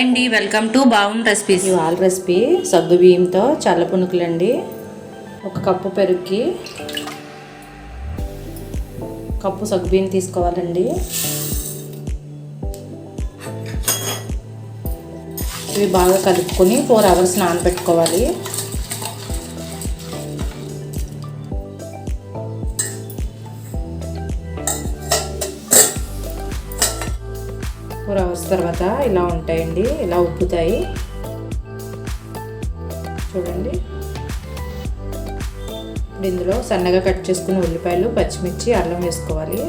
Hi అండి welcome to బావున్ recipes. ఇవాళ recipe సగ్గు బియ్యంతో చల్ల పునుకులండి. ఒక కప్పు పెరుగుకి కప్పు సగ్గు బియ్యం తీసుకోవాలండి. ఇవి బాగా కలుపుకొని ఫోర్ అవర్స్ నానబెట్టుకోవాలి. ఫోర్ అవర్స్ తర్వాత ఇలా ఉంటాయండి ఇలా ఉబ్బుతాయి. చూడండి. ఇప్పుడు ఇందులో సన్నగా కట్ చేసుకున్న ఉల్లిపాయలు పచ్చిమిర్చి అల్లం వేసుకోవాలి.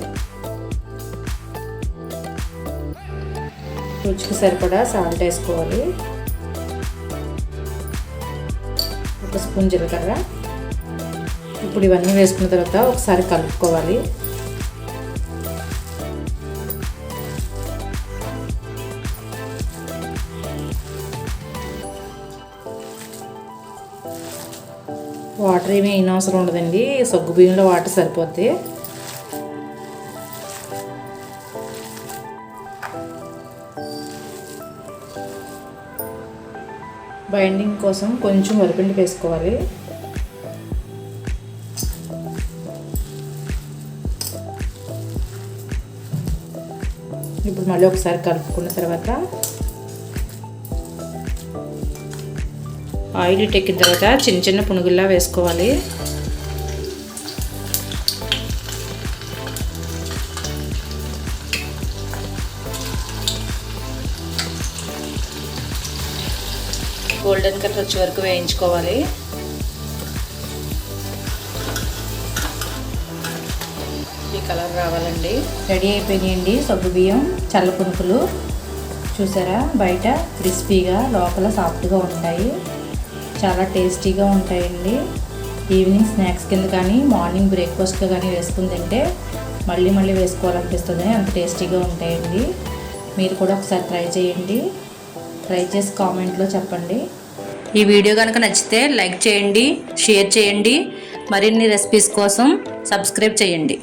రుచికి సరిపడా సాల్ట్ వేసుకోవాలి. ఒక స్పూన్ జీలకర్ర. ఇప్పుడు ఇవన్నీ వేసుకున్న తర్వాత ఒకసారి కలుపుకోవాలి. వాటర్ ఏమీ అయిన అవసరం ఉండదండి. సగ్గు బియ్యంలో వాటర్ సరిపోద్ది. బైండింగ్ కోసం కొంచెం వరిపిండి వేసుకోవాలి. ఇప్పుడు మళ్ళీ ఒకసారి కలుపుకున్న తర్వాత ఆయిల్ ఎక్కిన తర్వాత చిన్న చిన్న పునుగుల్లా వేసుకోవాలి. గోల్డెన్ కలర్ వచ్చే వరకు వేయించుకోవాలి. ఈ కలర్ రావాలండి. రెడీ అయిపోయినాయండి సగ్గు బియ్యం చల్ల పునుకులు. చూసారా? బయట క్రిస్పీగా లోపల సాఫ్ట్గా ఉంటాయి. చాలా టేస్టీగా ఉంటాయండి. ఈవినింగ్ స్నాక్స్ కింద కానీ మార్నింగ్ బ్రేక్ఫాస్ట్గా కానీ వేసుకుని తింటే మళ్ళీ మళ్ళీ వేసుకోవాలనిపిస్తుంది. అంత టేస్టీగా ఉంటాయండి. మీరు కూడా ఒకసారి ట్రై చేయండి. ట్రై చేసి కామెంట్లో చెప్పండి. ఈ వీడియో కనుక నచ్చితే లైక్ చేయండి షేర్ చేయండి. మరిన్ని రెసిపీస్ కోసం సబ్స్క్రైబ్ చేయండి.